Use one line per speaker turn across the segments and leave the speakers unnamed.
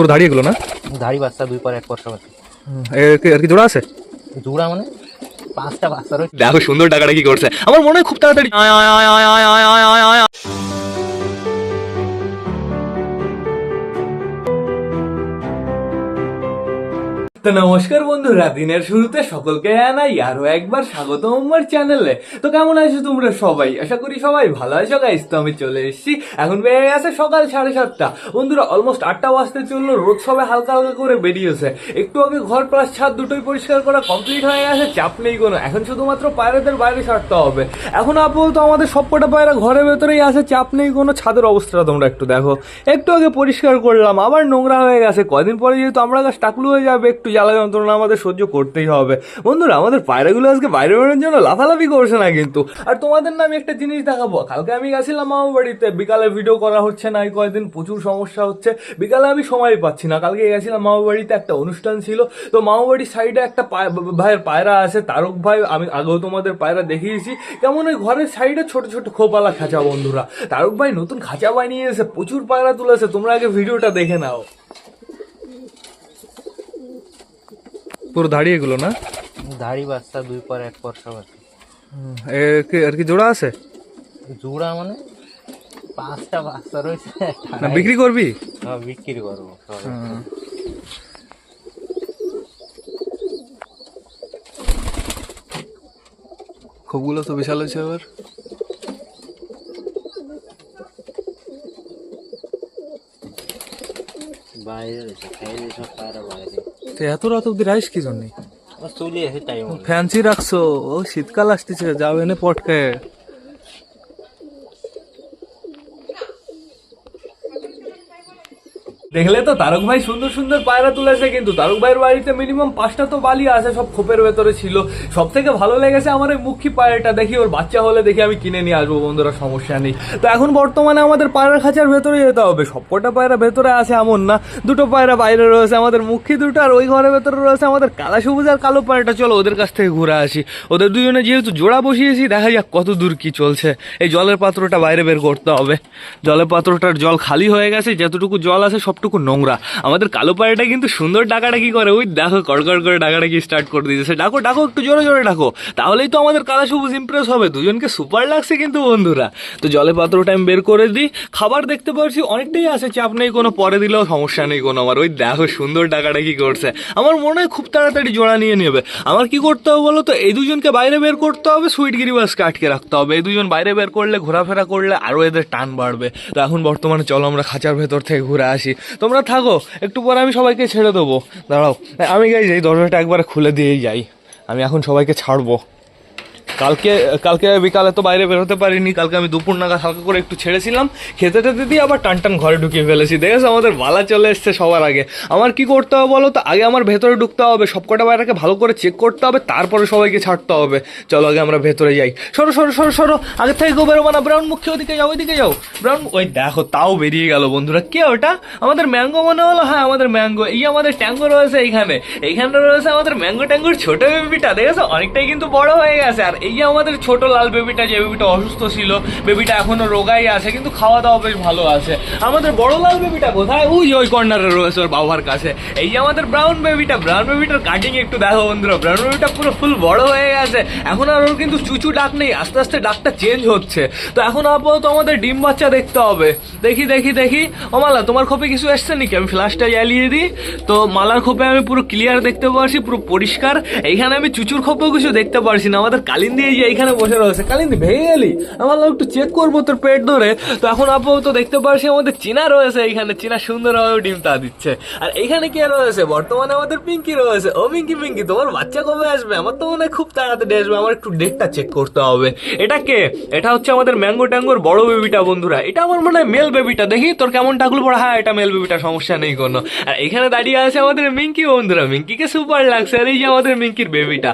পুরো দাঁড়িয়ে গেলো না?
দাঁড়িয়ে বাচ্চা দুই পর এক পর সব
কি- এর কি জোড়া আছে?
জোড়া মানে পাঁচটা বাচ্চা রয়েছে।
দেখো সুন্দর টাকাটা কি করছে। আমার মনে হয় খুব তাড়াতাড়ি তো নমস্কার বন্ধুরা, দিনের শুরুতে সকলকে জানাই আরও একবার স্বাগত আমার চ্যানেলে। তো কেমন আছো তোমরা সবাই? আশা করি সবাই ভালো আছো গাইস তো আমি চলে এসেছি। এখন বেড়ে গেছে সকাল সাড়ে সাতটা। বন্ধুরা অলমোস্ট আটটা বাজতে চলল, রোদ সবাই হালকা হালকা করে বেরিয়েছে। একটু আগে ঘর প্লাস ছাদ দুটোই পরিষ্কার করা কমপ্লিট হয়ে গেছে, চাপ নেই কোনো। এখন শুধুমাত্র পায়রাদের বাইরে ছাড়তে হবে। এখন আপাতত আমাদের সবকটা পায়রা ঘরের ভেতরেই আছে, চাপ নেই কোনো। ছাদের অবস্থাটা তোমরা একটু দেখো। একটু আগে পরিষ্কার করলাম, আবার নোংরা হয়ে গেছে। কদিন পরে যেহেতু আমরা গাছ টাকলু হয়ে যাবে, একটু জ্বালা যন্ত্রণা আমাদের সহ্য করতেই হবে। বন্ধুরা, আমাদের পায়রাগুলো আজকে বাইরে বেরোনোর জন্য লাফালাফি করছে না কিন্তু। আর তোমাদের না আমি একটা জিনিস দেখাবো। কালকে আমি গেছিলাম মামা বাড়িতে বিকালে ভিডিও করা হচ্ছে না, এই কয়েকদিন প্রচুর সমস্যা হচ্ছে। বিকালে আমি সময় পাচ্ছি না। কালকে গেছিলাম মামা বাড়িতে একটা অনুষ্ঠান ছিল। তো মামা বাড়ির সাইডে একটা ভাইয়ের পায়রা আছে, তারক ভাই। আমি আগেও তোমাদের পায়রা দেখিয়েছি। কেমন ওই ঘরের সাইডে ছোট ছোট খোপালা খাঁচা, বন্ধুরা। তারক ভাই নতুন খাঁচা বানিয়েছে, প্রচুর পায়রা তুলেছে। তোমরা আগে ভিডিওটা দেখে নাও। পুরো দাঁড়িয়ে গেলো না?
ধাড়ি বাচ্চা দুই পর এক পর সব আছে।
এর কি জোড়া আছে?
জোড়া মানে পাঁচটা বাচ্চা রয়েছে।
না বিক্রি করবি?
হ্যাঁ, বিক্রি করব সব।
খোপগুলো তো বিশাল হয়েছে এবার
বাইরে রয়েছে সব পায়রা বাইরে।
তো এত রাত অব্দি রাইস কি জন্য? ফ্যান্সি রাখছো ও শীতকাল আসতেছে যাও এনে পটকে। দেখলে তো তারক ভাই সুন্দর সুন্দর পায়রা তুলেছে, কিন্তু তারক ভাইয়ের বাড়িতে মিনিমাম পাঁচটা তো বালি আছে, সব খোপের ভেতরে ছিল। সব থেকে ভালো লেগেছে আমার এই মুখী পায়রাটা, দেখি ওর বাচ্চা হলে দেখি আমি কিনে নিয়ে আসব, বন্ধুরা, সমস্যা নেই। তো এখন বর্তমানে আমাদের পায়রা খাঁচার ভেতরে যেতে হবে। সবকটা পায়রা ভেতরে আছে এমন না, দুটো পায়রা বাইরে রয়েছে, আমাদের মুখী দুটো আর ওই ঘরের ভেতরে রয়েছে আমাদের কালা সবুজ আর কালো পায়রাটা। চলো ওদের কাছ থেকে ঘুরে আসি। ওদের দুজনে যেহেতু জোড়া বসিয়েছি, দেখা যাক কত দূর কি চলছে। এই জলের পাত্রটা বাইরে বের করতে হবে। জলের পাত্রটার জল খালি হয়ে গেছে, যতটুকু জল আছে সবটুকু নোংরা। আমাদের কালো পায়রাটা কিন্তু সুন্দর ডাকাটা কি করে। ওই দেখো, কড়কড় করে ডাকাটা কি স্টার্ট করে দিয়েছে। ডাকো ডাকো, একটু জোরে জোরে ডাকো। তাহলেই তো আমাদের কালা সবুজ ইমপ্রেস হবে। দুজনকে সুপার লাগছে কিন্তু বন্ধুরা। তো জলে পাত্রটা আমি বের করে দিই। খাবার দেখতে পাচ্ছি, অনেকটাই আছে, চাপ নেই কোনো, পরে দিলেও সমস্যা নেই কোনো আমার। ওই দেখো, সুন্দর ডাকাটা কি করছে। আমার মনে হয় খুব তাড়াতাড়ি জোড়া নিয়ে নেবে। আমার কি করতে হবে বলো তো? এই দুজনকে বাইরে বের করতে হবে সুইট গিরিবাসকে আটকে রাখতে হবে। এই দুজন বাইরে বের করলে, ঘোরাফেরা করলে আরও এদের টান বাড়বে। তো এখন বর্তমানে চলো আমরা খাঁচার ভেতর থেকে ঘুরে আসি। তোমরা থাকো, একটু পরে আমি সবাইকে ছেড়ে দেবো। দাঁড়াও, আমি গাই যাই দরজাটা একবার খুলে দিয়েই যাই। আমি এখন সবাইকে ছাড়বো। কালকে কালকে বিকালে তো বাইরে বেরোতে পারিনি, কালকে আমি দুপুর নাগাদ হালকা করে একটু ছেড়েছিলাম, খেতে টেতে দিয়ে আবার টান টান ঘরে ঢুকিয়ে ফেলেছি, দেখেছ? আমাদের বালা চলে এসছে সবার আগে। আমার কি করতে হবে বলো তো? আগে আমার ভেতরে ঢুকতে হবে, সবকটা বাইরেকে ভালো করে চেক করতে হবে, তারপরে সবাইকে ছাড়তে হবে। চলো, আগে আমরা ভেতরে যাই। সরো সরো সরো সরো, আগে থেকে গো বেরোবো না, ব্রাউন মুখে ওদিকে যাও, ওইদিকে যাও। ব্রাউন, ওই দেখো, তাও বেরিয়ে গেল বন্ধুরা। কে ওটা? আমাদের ম্যাঙ্গো মনে হলো? হ্যাঁ আমাদের ম্যাঙ্গো। এই আমাদের ট্যাঙ্গো রয়েছে এইখানে। এইখানে রয়েছে আমাদের ম্যাঙ্গো ট্যাঙ্গোর ছোট বেবিটা, দেখেছ? অনেকটাই কিন্তু বড় হয়ে গেছে। আর এই যে আমাদের ছোট লাল বেবিটা যে বেবিটা অসুস্থ ছিল বেবিটা এখনও রোগাই আছে, কিন্তু খাওয়া দাওয়া বেশ ভালো আছে। আমাদের বড় লাল বেবিটা কোথায়? ওই ওই কর্নারে রয়েছে ওর বাবার কাছে। এই যে আমাদের ব্রাউন বেবিটা ব্রাউন বেবিটার কাটিং একটু দেখো বন্ধুরা ব্রাউন বেবিটা পুরো ফুল বড় হয়ে গেছে। এখন আর ওর কিন্তু চুচু ডাক নেই, আস্তে আস্তে ডাকটা চেঞ্জ হচ্ছে। তো এখন আপাতত আমাদের ডিম বাচ্চা দেখতে হবে। দেখি দেখি দেখি। ও মালা তোমার খোপে কিছু এসছে নাকি? আমি ফ্ল্যাশটা জ্বালিয়ে দিই। তো মালার খোপে আমি পুরো ক্লিয়ার দেখতে পারছি, পুরো পরিষ্কার। এইখানে আমি চুচুর খোপেও কিছু দেখতে পারছি না। আমাদের কালিন্দি এই যে এইখানে বসে রয়েছে। কালিন্দি ভেঙে গেলি আমার একটু চেক করব তোর পেট ধরে। তো এখন আপাতত দেখতে পারছি আমাদের চীনা রয়েছে এইখানে। চীনা সুন্দরভাবে ডিম তা দিচ্ছে। আর এইখানে কে রয়েছে? বর্তমানে আমাদের পিঙ্কি রয়েছে। ও পিঙ্কি পিঙ্কি, তোমার বাচ্চা কবে আসবে? আমার তো মনে হয় খুব তাড়াতাড়ি আসবে। আমার একটু ডেটটা চেক করতে হবে। এটা কে? এটা হচ্ছে আমাদের ম্যাঙ্গো ট্যাঙ্গোর বড় বেবিটা বন্ধুরা। এটা আমার মনে হয় মেল বেবিটা দেখি তোর কেমন টাকলু পড়া। হ্যাঁ এটা মেল বেবিটা সমস্যা নেই কোনো। আর এখানে দাঁড়িয়ে আছে আমাদের মিঙ্কি, বন্ধুরা। মিঙ্কিকে সুপার লাগছে। আর এই যে আমাদের মিঙ্কির বেবিটা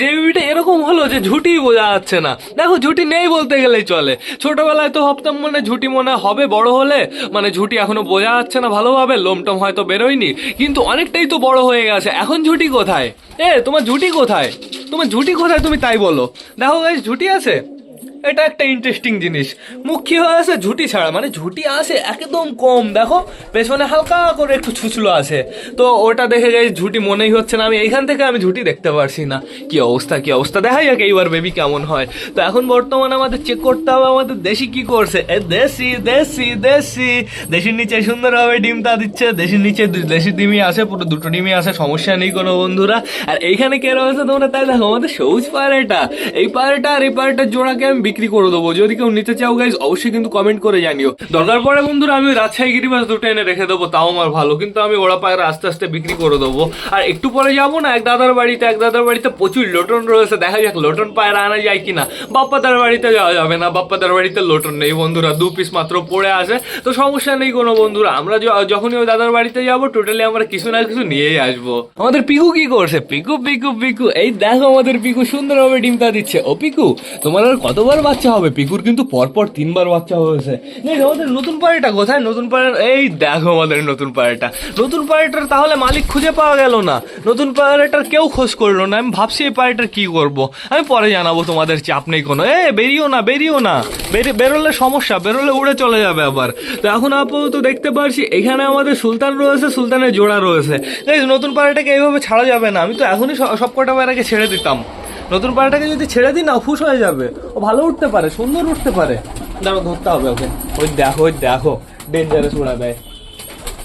যে বেবিটা এরকম হলো যে ঝুটি বোঝা যাচ্ছে না। দেখো, ঝুটি নেই বলতে গেলেই চলে। ছোটবেলায় তো ভাবতাম মানে ঝুটি মনে হবে, বড় হলে মানে ঝুটি এখনও বোঝা যাচ্ছে না ভালোভাবে, লোমটম হয়তো বেরোয়নি, কিন্তু অনেকটাই তো বড় হয়ে গেছে। এখন ঝুটি কোথায়? এ, তোমার ঝুটি কোথায়? তোমার ঝুটি কোথায় তুমি তাই বলো। দেখো ঝুটি আছে? এটা একটা ইন্টারেস্টিং জিনিস। মুখী হয়েছে ঝুটি ছাড়া মানে ঝুটি আসে একদম কম। দেখো, পেছনে হালকা করে একটু ছুচলো আছে। তো ওটা দেখে যাই, ঝুটি মনেই হচ্ছে না। আমি এইখান থেকে আমি ঝুটি দেখতে পারছি না। কি অবস্থা কি অবস্থা? দেখা যাক এইবার বেবি কেমন হয়। তো এখন বর্তমানে আমাদের চেক করতে হবে আমাদের দেশি কি করছে। এ, দেশি দেশি দেশি। দেশির নিচে সুন্দরভাবে ডিমটা দিচ্ছে। দেশির নিচে দেশি ডিমই আসে পুরো দুটো ডিমই আসে সমস্যা নেই কোনো বন্ধুরা। আর এইখানে কে রয়েছে তোমরা তাই দেখো, আমাদের সবুজ পায়রাটা। এই পায়রাটা আর এই পায়রাটার জোড়াকে আমি বিক্রি করে দেবো। যদি কেউ নিতে চাও গাইজ অবশ্যই কিন্তু কমেন্ট করে জানিও। দরকার পড়ে বন্ধুরা, আমি রাজশাহী গিরিবাস দুটো এনে রেখে দেবো, তাও আমার ভালো। কিন্তু আমি ওরা পায়রা আস্তে আস্তে বিক্রি করে দেবো। আর একটু পরে যাব না, এক দাদার বাড়িতে, এক দাদার বাড়িতে প্রচুর লোটন রয়েছে। দেখা যাক, লোটন পায়রা আনা যায় কিনা। বাপ্পাদার বাড়িতে যাওয়া যাবে না, বাপ্পাদার বাড়িতে লোটন নেই বন্ধুরা, দু পিস মাত্র পড়ে আসে তো সমস্যা নেই কোনো বন্ধুরা, আমরা যখনই ওই দাদার বাড়িতে যাব টোটালি আমরা কিছু না কিছু নিয়েই আসব। আমাদের পিকু কি করছে? পিকু পিকু পিকু, এই দেখো আমাদের পিকু, সুন্দরভাবে ডিমটা দিচ্ছে। ও পিকু, তোমার আর কতবার বাচ্চা হবে, পিকুর কিন্তু পরপর তিনবার বাচ্চা হয়েছে। আমাদের নতুন পাড়াটা কোথায়? নতুন পাড়ার এই দেখো আমাদের নতুন পাড়াটা। নতুন পাড়াটার তাহলে মালিক খুঁজে পাওয়া গেল না। নতুন পাড়াটার কেউ খোঁজ করল না। আমি ভাবছি এই পাড়াটার কি করব? আমি পরে জানাব তোমাদের চাপ নেই কোনো এ, বেরিও না বেরিও না। বেরি- বেরোলে সমস্যা, বেরোলে উড়ে চলে যাবে আবার। তো এখন আপাতত দেখতে পারছি এখানে আমাদের সুলতান রয়েছে, সুলতানের জোড়া রয়েছে। নতুন পাড়াটাকে এইভাবে ছাড়া যাবে না। আমি তো এখনই সব কটা পায়রাকে ছেড়ে দিতাম। নতুন পাড়াটাকে যদি ছেড়ে দিই না ফুস হয়ে যাবে। ও ভালো উঠতে পারে সুন্দর উঠতে পারে। দাঁড়া ধরতে হবে ওকে। ওই দেখো ওই দেখো ডেঞ্জারাস উড়া দেয়।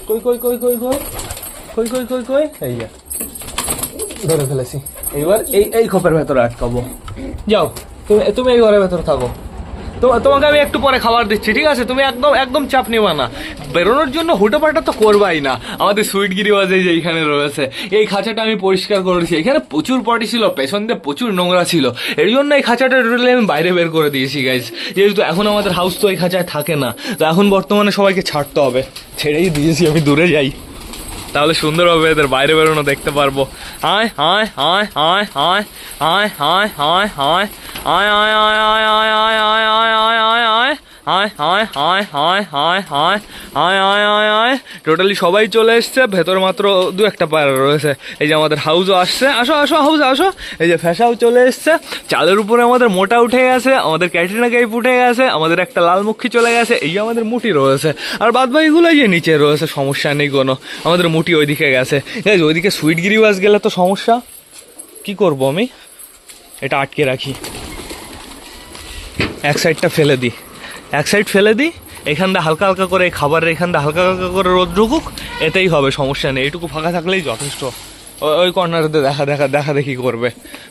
কই কই কই কই কই? কই কই কই কই? এই যা। ধরে ফেলেছি। এইবার এই এই খোপের ভেতরে আটকাবো। যাও তুমি তুমি এই ঘরের ভেতরে থাকো। তো, তোমাকে আমি একটু পরে খাবার দিচ্ছি, ঠিক আছে? তুমি একদম একদম চাপ নেবা না। বেরোনোর জন্য হুটোপাটা তো করবাই না। আমাদের সুইট গিরিবাজে যে এইখানে রয়েছে, এই খাঁচাটা আমি পরিষ্কার করেছি। এখানে প্রচুর পটি ছিল, পেছন দিয়ে প্রচুর নোংরা ছিল। এর জন্য এই খাঁচাটা টোটালি আমি বাইরে বের করে দিয়েছি গাইজ যেহেতু এখন আমাদের হাউস তো এই খাঁচায় থাকে না, তো এখন বর্তমানে সবাইকে ছাড়তে হবে। ছেড়েই দিয়েছি, আমি দূরে যাই। তাহলে সুন্দরভাবে এদের বাইরে বেরোনো দেখতে পারব আয় আয় আয় আয় আয় আয় আয় আয় আয় আয় আয় আয় আয় আয় আয় আয় আয় আয় আয় আয় আয় আয় আয় আয় টোটালি সবাই চলে এসছে, ভেতর মাত্র দু একটা পায়রা রয়েছে। এই যে আমাদের হাউসও আসছে। আসো আসো হাউস আসো। এই যে ফ্যাসাও চলে এসছে। চালের উপরে আমাদের মোটা উঠে গেছে, আমাদের ক্যাটরিনা কাইপ উঠে গেছে, আমাদের একটা লাল লালমুখী চলে গেছে, এই যে আমাদের মুটি রয়েছে। আর বাদ বাকিগুলো যে নিচে রয়েছে, সমস্যা নেই কোনো। আমাদের মুটি ওইদিকে গেছে। এই ওইদিকে সুইট গিরিবাস গেলে তো সমস্যা। কি করব আমি? এটা আটকে রাখি। এক সাইডটা ফেলে দিই। এক সাইড ফেলে দিই এখানটা হালকা হালকা করে খাবারের এখান দিয়ে হালকা হালকা করে রোদ ঢুকুক, এতেই হবে, সমস্যা নেই। এইটুকু ফাঁকা থাকলেই যথেষ্ট। ওই কর্নারেতে দেখা দেখা দেখা দেখি করবে।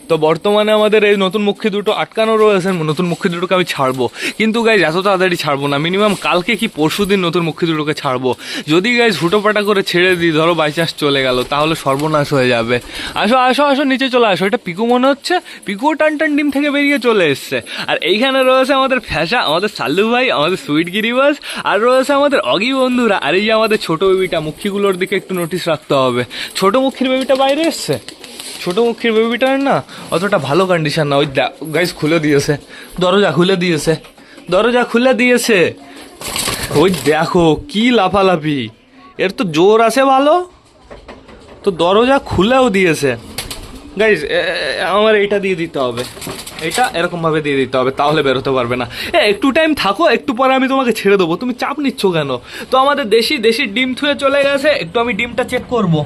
তো বর্তমানে আমাদের এই নতুন মুখী দুটো আটকানো রয়েছে, নতুন মুখী দুটোকে আমি ছাড়বো। কিন্তু গাইজ এত তাড়াতাড়ি ছাড়বো না। মিনিমাম কালকে কি পরশু দিন নতুন মুখী দুটোকে ছাড়বো। যদি গাইজ হুটোপাটা করে ছেড়ে দিই, ধরো বাই চান্স চলে গেল, তাহলে সর্বনাশ হয়ে যাবে। আসো আসো আসো, নিচে চলে আসো। এটা পিকু মনে হচ্ছে? পিকুও টান টান ডিম থেকে বেরিয়ে চলে এসছে। আর এইখানে রয়েছে আমাদের ফ্যাসা আমাদের সাল্লু ভাই, আমাদের সুইট গিরিবাস, আর রয়েছে আমাদের অগি বন্ধুরা। আর এই যে আমাদের ছোট বেবিটা মুখীগুলোর দিকে একটু নোটিস রাখতে হবে। ছোট মুখীর বেবিটা বাইরে এসছে? ছোটো মুখীর বেবিটার না? অতটা ভালো কন্ডিশন না। ওই গাইজ খুলে দিয়েছে। দরজা খুলে দিয়েছে। দরজা খুলে দিয়েছে। ওই দেখো, কি লাফালাফি। এর তো জোর আছে ভালো। তো দরজা খুলেও দিয়েছে। গাইজ আমার এইটা দিয়ে দিতে হবে। এটা এরকমভাবে দিয়ে দিতে হবে, তাহলে বেরোতে পারবে না। এ, একটু টাইম থাকো, একটু পরে আমি তোমাকে ছেড়ে দেবো। তুমি চাপ নিচ্ছ কেন? তো আমাদের দেশি দেশি ডিম থুয়ে চলে গেছে। একটু আমি ডিমটা চেক করব।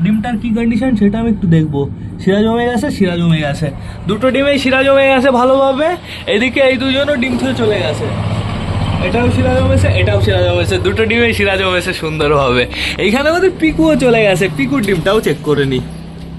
ডিমটার কি কন্ডিশন সেটা আমি একটু দেখব। শিরা জমে গেছে, শিরা জমে গেছে। দুটো ডিমেই শিরা জমে গেছে ভালোভাবে। এদিকে এই দুজনও ডিম থুয়ে চলে গেছে। এটাও শিরা জমেছে, এটাও শিরা জমেছে। দুটো ডিমে শিরা জমেছে সুন্দরভাবে। এইখানে আমাদের পিকুও চলে গেছে। পিকুর ডিমটাও চেক করে নি।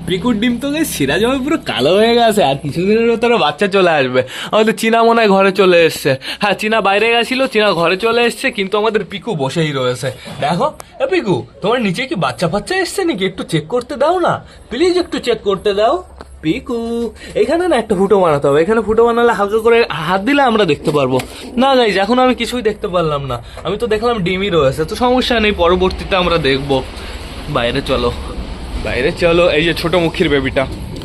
পিকুর ডিম তো শিরা জমে পুরো কালো হয়ে গেছে, আর কিছুদিনের ভেতরে বাচ্চা চলে আসবে। আমাদের চীনা মনে ঘরে চলে এসছে। হ্যাঁ চীনা বাইরে গেছিল, চীনা ঘরে চলে এসছে, কিন্তু আমাদের পিকু বসেই রয়েছে। দেখো, এ পিকু, তোমার নিচে কি বাচ্চা ফাচ্চা এসছে নাকি? একটু চেক করতে দাও না? প্লিজ একটু চেক করতে দাও। পিকু, এখানে না একটা ফুটো বানাতে হবে। এখানে ফুটো বানালে হালকা করে হাত দিলে আমরা দেখতে পারব। না গাইজ এখন আমি কিছুই দেখতে পারলাম না। আমি তো দেখলাম ডিমই রয়েছে, তো সমস্যা নেই, পরবর্তীতে আমরা দেখব। বাইরে চলো। বাইরে চলো, এই যে ছোট মুখির বেবিটা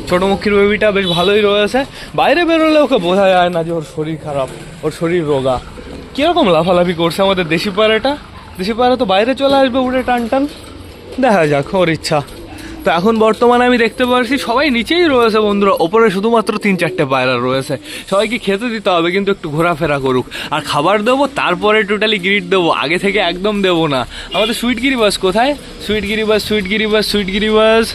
ছোট মুখির বেবিটা বেশ ভালোই রয়েছে। বাইরে বেরোলে ওকে বোঝা যায় না যে ওর শরীর খারাপ, ওর শরীর রোগা। কীরকম লাফালাফি করছে আমাদের দেশি পাড়াটা দেশি পায়রা তো বাইরে চলে আসবে উড়ে টান টান দেখা যাক, ওর ইচ্ছা। তো এখন বর্তমানে আমি দেখতে পাচ্ছি সবাই নিচেই রয়েছে বন্ধুরা, ওপরে শুধুমাত্র তিন চারটে পায়রা রয়েছে। সবাইকে খেতে দিতে হবে, কিন্তু একটু ঘোরাফেরা করুক। আর খাবার দেবো, তারপরে টোটালি গ্রিট দেবো, আগে থেকে একদম দেবো না। আমাদের সুইটগিরি গিরিবাস কোথায়? সুইটগিরি গিরিবাস সুইটগিরি গিরিবাস সুইটগিরি বাস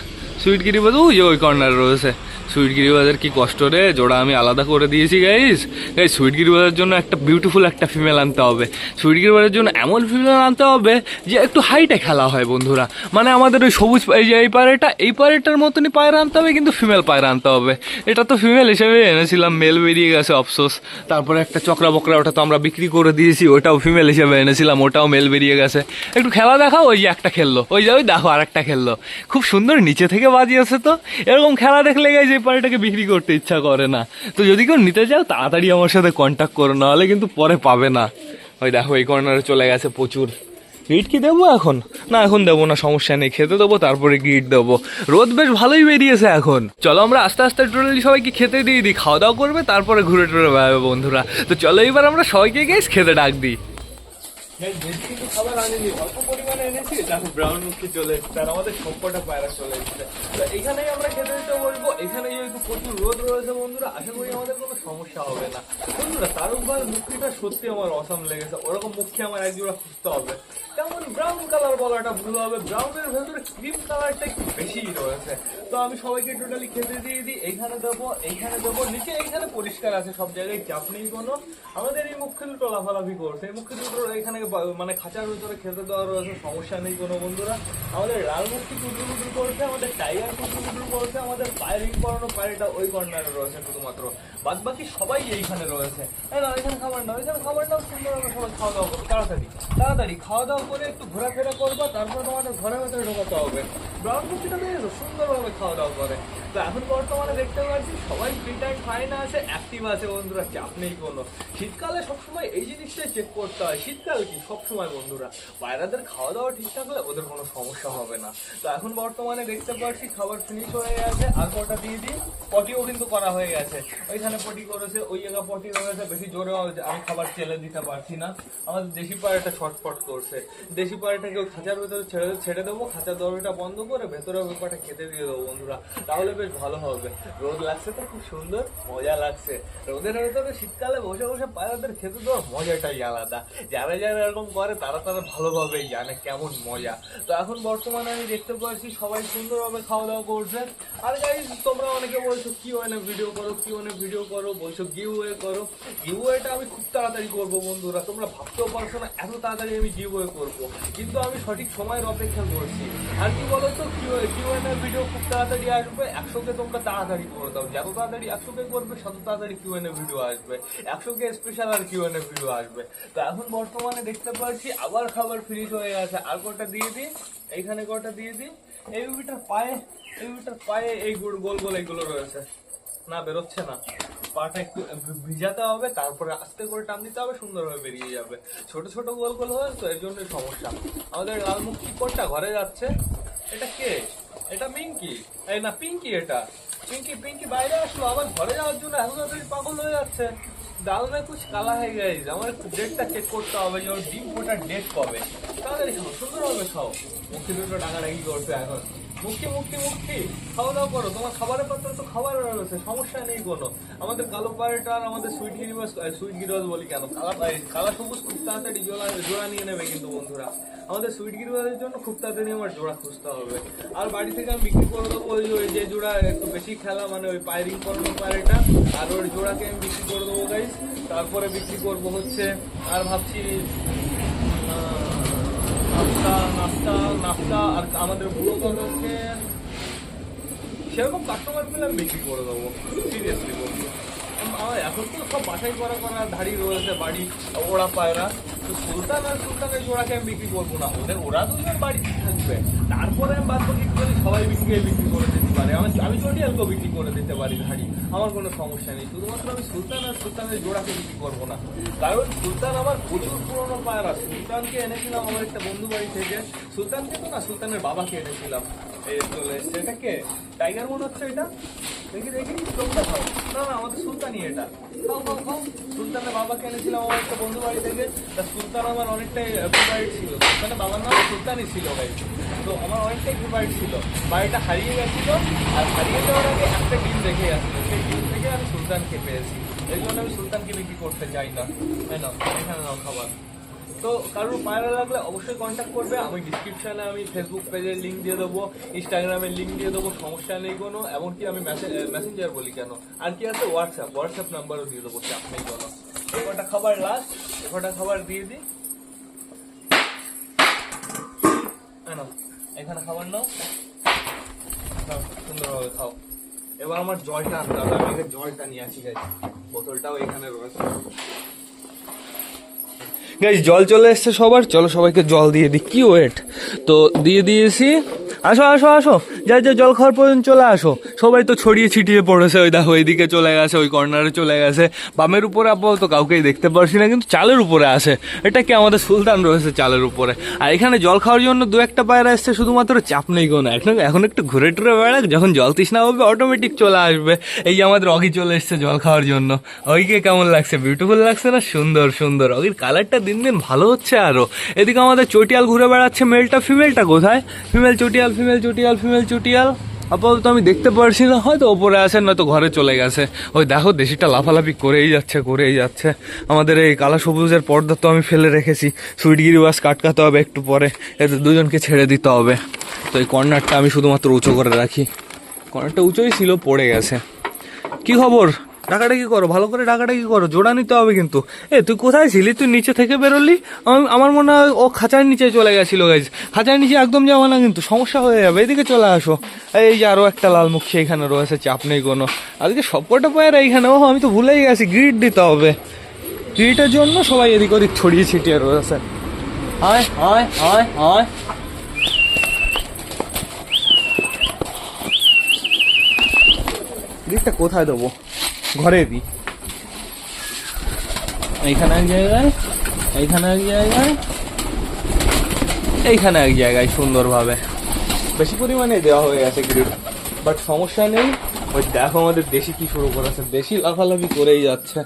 সুইটগিরি বাস, ওই যে ওই কর্নার রয়েছে। সুইট গিরিবাজের কি কষ্ট রে? জোড়া আমি আলাদা করে দিয়েছি গাইস গাইস সুইট গিরিবাজের জন্য একটা বিউটিফুল একটা ফিমেল আনতে হবে। সুইট গিরিবাজের জন্য এমন ফিমেল আনতে হবে যে একটু হাইটে খেলা হয়, বন্ধুরা। মানে আমাদের ওই সবুজ এই পায়রাটা এই পায়রাটার মতনই পায়রা আনতে হবে, কিন্তু ফিমেল পায়রা আনতে হবে। এটা তো ফিমেল হিসেবে এনেছিলাম মেল বেরিয়ে গেছে, অফসোস। তারপরে একটা চক্রা বকরা, ওটা তো আমরা বিক্রি করে দিয়েছি, ওটাও ফিমেল হিসেবে এনেছিলাম, ওটাও মেল বেরিয়ে গেছে। একটু খেলা দেখাও, ওই যে একটা খেললো। ওই যে, ওই দেখো আর একটা খেললো। খুব সুন্দর, নিচে থেকে বাজিয়েছে তো। এরকম খেলা দেখলে গাইজ এই পাড়িটাকে বিক্রি করতে ইচ্ছা করে না। তো যদি কেউ নিতে চাও, তাড়াতাড়ি আমার সাথে কন্ট্যাক্ট করো, নাহলে কিন্তু পরে পাবে না। ওই দেখো, এই কর্নারে চলে গেছে প্রচুর। গিট কি দেবো এখন? না, এখন দেবো না, সমস্যা নেই। খেতে দেবো, তারপরে গিট দেবো। রোদ বেশ ভালোই বেরিয়েছে এখন। চলো আমরা আস্তে আস্তে টোটালি সবাইকে খেতে দিয়ে দিই। খাওয়া দাওয়া করবে, তারপরে ঘুরে টুরে বেড়াবে বন্ধুরা। তো চলো এবার আমরা সবাইকে গেছ খেতে ডাক দিই। বেশি কিছু খাবার অল্প পরিমাণে এনেছি ব্রাউন চলে আর আমাদের পায়রা চলে এখানেই আমরা খেতে দিতে বলব এখানে যেহেতু প্রচুর রোদ রয়েছে বন্ধুরা, আশা করি আমাদের কোনো সমস্যা হবে না। বন্ধুরা সত্যি আমার লেগেছে, ওরকম মুখে আমার খুঁজতে হবে। তেমন ব্রাউন কালার বলাটা ভুল হবে ব্রাউনের ভেতরে ক্রিম কালারটা একটু বেশিই রয়েছে। তো আমি সবাইকে টোটালি খেতে দিয়ে দিই এইখানে দেবো এইখানে দেবো, নিচে এইখানে পরিষ্কার আছে সব জায়গায়, চাপ নেই কোনো। আমাদের এই মুখে দুটো লাফালাফি করছে, এই দুটো এখানে বা- মানে খাঁচার ভিতরে খেতে দেওয়ার সমস্যা নেই কোনো বন্ধুরা। আমাদের লাল মুক্তি কুটুর কুটুর করছে, আমাদের টাইগার কুটুর কুটুর করছে, আমাদের পায়েরিং করানো পায়রিটা ওই কর্নারে রয়েছে শুধুমাত্র। বাদ বাকি সবাই এইখানে রয়েছে। না এখানে খাবার নাও, এখানে খাবার নাও সুন্দরভাবে সবাই খাওয়া দাওয়া করো, তাড়াতাড়ি তাড়াতাড়ি খাওয়া দাওয়া করে একটু ঘোরাফেরা করবা, তারপর তোমাদের ঘরের ভেতরে ঢোকাতে হবে। ব্রাউন কুচিটা দেখেছ? সুন্দরভাবে খাওয়া দাওয়া করে। তো এখন বর্তমানে দেখতে পাচ্ছি সবাই ফ্রি টাইম খায় না আছে অ্যাক্টিভ আছে বন্ধুরা, চাপ নেই কোনো। শীতকালে সবসময় এই জিনিসটাই চেক করতে হয়। শীতকাল কি? সবসময় বন্ধুরা। পায়রাদের খাওয়া দাওয়া ঠিকঠাক হলে ওদের কোনো সমস্যা হবে না। তো এখন বর্তমানে দেখতে পাচ্ছি খাবার ফিনিশ হয়ে গেছে। আর কটা দিয়ে দিই? পটিও কিন্তু করা হয়ে গেছে। ওইখানে পটি করেছে, ওই জায়গা পটি রয়েছে বেশি জোরে আমি খাবার চেলে দিতে পারছি না। আমাদের দেশি পায়রাটা ছটফট করছে। দেশি ওই খাঁচার ভেতরে ছেড়ে ছেড়ে দেবো, খাঁচার দরজাটা বন্ধ করে ভেতরে ব্যাপারটা খেতে দিয়ে দেবো। বন্ধুরা, তাহলে বেশ ভালো হবে। রোদ লাগছে তো, খুব সুন্দর, মজা লাগছে। রোদের ভেতরে শীতকালে বসে বসে পায়রাদের খেতে দেওয়ার মজাটাই আলাদা। যারা যারা এরকম করে, তারা তারা ভালোভাবেই জানে কেমন মজা। তো এখন বর্তমানে আমি দেখতে পাচ্ছি, সবাই সুন্দরভাবে খাওয়া দাওয়া করছে। আর গাইজ তোমরা অনেকে বলছো, কি ওয়ানে ভিডিও করো, কি ওয়ানে ভিডিও করো? বলছো গিভ ওয়ে করো। গিভ ওয়েটা আমি খুব তাড়াতাড়ি করব বন্ধুরা। তোমরা ভাবতেও পারছ না, এত তাড়াতাড়ি আমি গিভ ওয়ে করব। কিন্তু আমি সঠিক সময়ের অপেক্ষা করছি। আর কি বলো তো কি কিউএনের ভিডিও খুব তাড়াতাড়ি আসবে একশোকে তোমরা তাড়াতাড়ি করে দাও। যত তাড়াতাড়ি একশোকে করবে, তত তাড়াতাড়ি কিউএনের ভিডিও আসবে। একশোকে স্পেশাল আর কিউএনের ভিডিও আসবে। তো এখন বর্তমানে দেখতে পাচ্ছি, আবার খাবার ফিনিশ হয়ে গেছে। আর কটা দিয়ে দিই? এইখানে কটা দিয়ে দিই? এই উবিটার পায়ে, এই উবিটার পায়ে এই গোল গোল গোল এইগুলো রয়েছে। না, বেরোচ্ছে না। পাটা একটু ভিজাতে হবে, তারপরে আস্তে করে টান দিতে হবে সুন্দরভাবে বেরিয়ে যাবে। ছোট ছোট গোল গোল হয়, তো এর জন্য সমস্যা। আমাদের লাল কি কোনটা ঘরে যাচ্ছে? এটা কে? এটা পিঙ্কি এই না পিঙ্কি এটা। পিঙ্কি পিঙ্কি বাইরে আসলো, আবার ঘরে যাওয়ার জন্য এখন পাগল হয়ে যাচ্ছে। ডাল না কুছ কালা হয়ে গেছে। আমার একটু ডেটটা চেক করতে হবে যে ওর ডিম ওটার ডেট কবে। তাহলে সুন্দর সুন্দরভাবে খাও। মুখে দুটো ডাকাডাকি করছে এখন। মুক্তি মুক্তি মুক্তি। খাওয়া দাওয়া করো। তোমার খাবারের পাত্র তো খাবার রয়েছে সমস্যা নেই কোনো। আমাদের কালো পায়রাটা আমাদের সুইট গিরিবাস সুইট গিরিবাস বলি কেন? কালা কালা সবুজ খুব তাড়াতাড়ি জোড়া জোড়া নিয়ে নেবে কিন্তু বন্ধুরা। আমাদের সুইট গিরিবাসের জন্য খুব তাড়াতাড়ি আমার জোড়া খুঁজতে হবে। আর বাড়ি থেকে আমি বিক্রি করে দেবো ওই ওই যে জোড়া একটু বেশি খেলা মানে ওই পায়রিং করানো পায়রাটা। আর ওই জোড়াকে আমি বিক্রি করে দেবো গাইস তারপরে বিক্রি করব হচ্ছে, আর ভাবছি আর আমাদের সেরকম আমি বিক্রি করে দেবো এখন তো সব বাসাই করা রয়েছে বাড়ি, ওরা পায়রা তো সুলতান আর সুলতানের জোড়াকে আমি বিক্রি করব না, ওদের, ওরা দুজন বাড়ি থাকবে। তারপরে আমি বাদ সবাই বিক্রি বিক্রি করে দিতে পারে। আমি আমি চটিয়ালকেও বিক্রি করে দিতে পারি ধারি আমার কোনো সমস্যা নেই। শুধুমাত্র আমি সুলতান আর সুলতানের জোড়াকে বিক্রি করব না। কারণ সুলতান আমার প্রচুর পুরনো পায়রা। সুলতানকে এনেছিলাম আমার একটা বন্ধু বাড়ি থেকে। সুলতানকে তো না, সুলতানের বাবাকে এনেছিলাম। এই চলে এসছে। এটাকে টাইগার মনে হচ্ছে এটা? দেখি দেখি চোখটা খাও না না, আমাদের সুলতানি এটা। খাও খাও খাও। সুলতানের বাবাকে এনেছিলাম আমার একটা বন্ধু বাড়ি থেকে। তা সুলতান আমার অনেকটাই ফেভারিট ছিল। সুলতানের বাবার নাম সুলতানই ছিল, ভাই। তো আমার অনেকটাই ফেভারিট ছিল। বাড়িটা হারিয়ে গেছিল, আর হারিয়ে যাওয়ার আগে একটা ডিম রেখে আসছিল সেই ডিম থেকে আমি সুলতানকে পেয়েছি। এই জন্য আমি সুলতানকে বিক্রি করতে চাই না। তাই না? এখানে নাও খাবার। তো কারোর পায়রা লাগলে অবশ্যই কন্ট্যাক্ট করবে। আমি ডিসক্রিপশনে আমি ফেসবুক পেজের লিঙ্ক দিয়ে দেবো ইনস্টাগ্রামের লিঙ্ক দিয়ে দেবো, সমস্যা নেই কোনো। এমনকি আমি মেসেঞ্জার বলি কেন? আর কি আছে? হোয়াটসঅ্যাপ হোয়াটসঅ্যাপ নাম্বারও দিয়ে দেবো, চাপ নেই কোনো। কটা খাবার লাস্ট কটা খাবার দিয়ে দিই? এখানে খাবার নাও। সুন্দরভাবে খাও। এবার আমার জলটা আনতে হবে। আমি জলটা নিয়ে আসি গাইজ বোতলটাও এখানে রয়েছে। গাইজ জল চলে এসছে সবার। চলো সবাইকে জল দিয়ে দিই। কি ওয়েট তো দিয়ে দিয়েছি। আসো আসো আসো। যা যা জল খাওয়ার পর্যন্ত চলে আসো। সবাই তো ছড়িয়ে ছিটিয়ে পড়েছে, ওই দেখো ওইদিকে চলে গেছে, ওই কর্নারে চলে গেছে। বামের উপরে আপাতত কাউকেই দেখতে পারছি না, কিন্তু চালের উপরে আছে। এটা কি আমাদের সুলতান রয়েছে চালের উপরে? আর এখানে জল খাওয়ার জন্য দু একটা পায়রা এসছে, শুধুমাত্র চাপ নেই কোনো এখন এখন একটু ঘুরে টুরে বেড়াক, যখন জল তৃষ্ণা হবে অটোমেটিক চলে আসবে। এই আমাদের অগি চলে এসছে জল খাওয়ার জন্য। অগিকে কেমন লাগছে? বিউটিফুল লাগছে না? সুন্দর সুন্দর। অগির কালারটা দিন দিন ভালো হচ্ছে আরও এদিকে আমাদের চটিয়াল ঘুরে বেড়াচ্ছে মেলটা ফিমেলটা কোথায়? ফিমেল চটিয়াল ফিমেল চটিয়াল ফিমেল চটিয়াল আপাতত আমি দেখতে পারছি না, হয়তো ওপরে আছেন নয়তো ঘরে চলে গেছে। ওই দেখো, দেশিটা লাফালাফি করেই যাচ্ছে করেই যাচ্ছে। আমাদের এই কালা সবুজের পর্দা তো আমি ফেলে রেখেছি। সুইটগিরি বাস কাটকাতে হবে একটু পরে এদের দুজনকে ছেড়ে দিতে হবে। তো এই কর্নারটা আমি শুধুমাত্র উঁচু করে রাখি। কর্নারটা উঁচুই ছিল, পড়ে গেছে। কি খবর? ডাকাটা কি করো, ভালো করে ডাকাটা কি করো, জোড়া নিতে হবে কিন্তু। এ, তুই কোথায় ছিলি? তুই নিচে থেকে বেরোলি? আমি- আমার মনে হয় ও খাঁচার নিচে চলে গেছিল গাইজ খাঁচার নিচে একদম যাওয়া না কিন্তু, সমস্যা হয়ে যাবে। এদিকে চলে আসো। এই যে আরও একটা লাল মুখী এখানে রয়েছে, চাপ নেই কোনো। আজকে সবকটা পায়ের এইখানে ও আমি তো ভুলেই গেছি গ্রিড দিতে হবে। গ্রিডের জন্য সবাই এদিক ওদিক ছড়িয়ে ছিটিয়ে রয়েছে। আয় আয় আয় আয়। গ্রিডটা কোথায় দেবো? ঘরে দিই এইখানে এক জায়গায়, এইখানে এক জায়গায়, এইখানে এক জায়গায় সুন্দরভাবে। বেশি পরিমাণে দেওয়া হয়ে গেছে গ্রিড বাট সমস্যা নেই, ওই দেখো আমাদের দেশি কি শুরু করেছে। দেশি লাফালাফি করেই যাচ্ছে।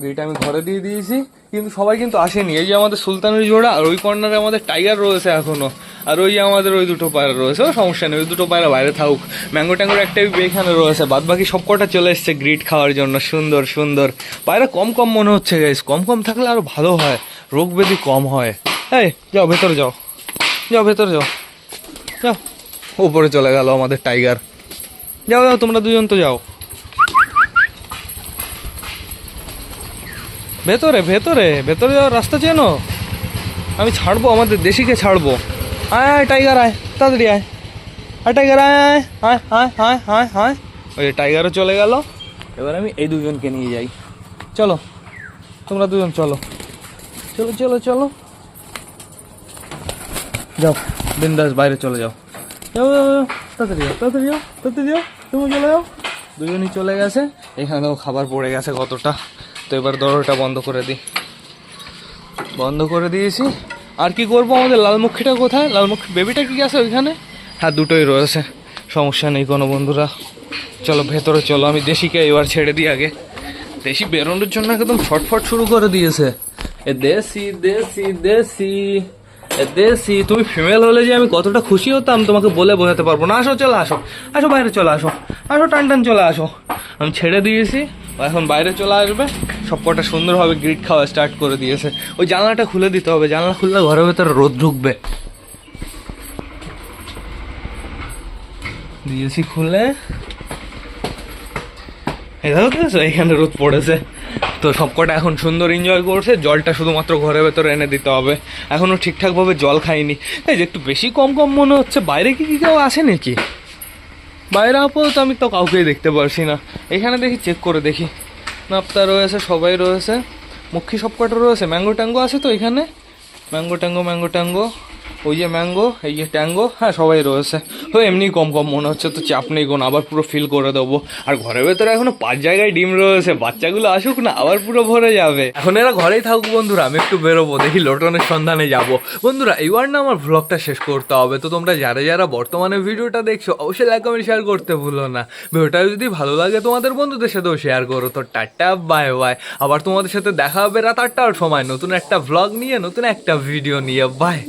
গ্রিড আমি ঘরে দিয়ে দিয়েছি, কিন্তু সবাই কিন্তু আসেনি। এই যে আমাদের সুলতানের জোড়া আর ওই কর্নারে আমাদের টাইগার রয়েছে এখনও। আর ওই আমাদের ওই দুটো পায়রা রয়েছে, ও সমস্যা নেই, ওই দুটো পায়রা বাইরে থাকুক। ম্যাঙ্গো ট্যাঙ্গোর একটা এখানে রয়েছে বাদ বাকি সব কটা চলে এসছে গ্রিড খাওয়ার জন্য, সুন্দর সুন্দর। পায়রা কম কম মনে হচ্ছে গাইস কম কম থাকলে আরও ভালো হয়, রোগ ব্যাধি কম হয়। এই, যাও, ভেতরে যাও যাও, ভেতরে যাও যাও, উপরে চলে গেল আমাদের টাইগার যাও যাও, তোমরা দুজন তো যাও। ভেতরে ভেতরে ভেতরে যাওয়ার রাস্তা চেনো? আমি ছাড়বো, আমাদের দেশিকে ছাড়বো। আয় আয় টাইগার আয় তাড়াতাড়ি আয়। আয় টাইগার আয় আয় আয় আয় আয় আয় ওই টাইগারও চলে গেল। এবার আমি এই দুজনকে নিয়ে যাই। চলো তোমরা দুজন চলো। চলো চলো চলো। যাও বিন্দাস বাইরে চলে যাও, যাও, তাড়াতাড়ি যাও তাড়াতাড়ি যাও তাড়াতাড়ি যাও তুমি চলে যাও। দুজনই চলে গেছে। এখানেও খাবার পড়ে গেছে কতটা। তো এবার দরজাটা বন্ধ করে দিই। বন্ধ করে দিয়েছি। আর কি করব আমাদের লালমুখীটা কোথায়? লালমুখী বেবিটা কি আছে ওইখানে? হ্যাঁ দুটোই রয়েছে। সমস্যা নেই কোনো বন্ধুরা। চলো, ভেতরে চলো, আমি দেশিকে এবার ছেড়ে দিই আগে। দেশি বেরোনোর জন্য একদম ফটফট শুরু করে দিয়েছে। এ দেশি দেশি দেশি, এ দেশি। তুমি ফিমেল হলে যে আমি কতটা খুশি হতাম, তোমাকে বলে বোঝাতে পারব না। আসো, চলে আসো। আসো, বাইরে চলে আসো। আসো, টান টান, চলে আসো। আমি ছেড়ে দিয়েছি। এখন বাইরে চলে আসবে। সব কটা সুন্দরভাবে গ্রিট খাওয়া স্টার্ট করে দিয়েছে। ওই জানলাটা খুলে দিতে হবে, জানলা খুললে ঘরের ভেতরে রোদ ঢুকবে। দিয়েছি খুলে এখানে রোদ পড়েছে। তো সবকটা এখন সুন্দর এনজয় করছে। জলটা শুধুমাত্র ঘরের ভেতরে এনে দিতে হবে। এখনও ঠিকঠাকভাবে জল খাইনি। এই যে একটু বেশি কম কম মনে হচ্ছে। বাইরে কি কি কেউ আসে নাকি? বাইরে আপাতত আমি তো কাউকেই দেখতে পারছি না। এখানে দেখি চেক করে দেখি। নাপ্তা রয়েছে, সবাই রয়েছে। মুখী সবকটা রয়েছে। ম্যাঙ্গো ট্যাঙ্গো আছে তো এখানে? Mango tango mango tango. ওই যে ম্যাঙ্গো এই যে ট্যাঙ্গো হ্যাঁ সবাই রয়েছে। তো এমনি কম কম মনে হচ্ছে, তো চাপ নেই কোনো, আবার পুরো ফিল করে দেবো। আর ঘরের ভেতরে এখনও পাঁচ জায়গায় ডিম রয়েছে, বাচ্চাগুলো আসুক না, আবার পুরো ভরে যাবে। এখন এরা ঘরেই থাকুক বন্ধুরা, আমি একটু বেরোবো, দেখি লোটনের সন্ধানে যাব। বন্ধুরা এইবার না আমার ভ্লগটা শেষ করতে হবে, তো তোমরা যারা যারা বর্তমানে ভিডিওটা দেখছ, অবশ্যই লাইক কমেন্ট শেয়ার করতে ভুলো না। ভিডিওটা যদি ভালো লাগে, তোমাদের বন্ধুদের সাথেও শেয়ার করো। তো টাটা বাই বাই আবার তোমাদের সাথে দেখা হবে রাত আটটার সময়, নতুন একটা ভ্লগ নিয়ে, নতুন একটা ভিডিও নিয়ে। বাই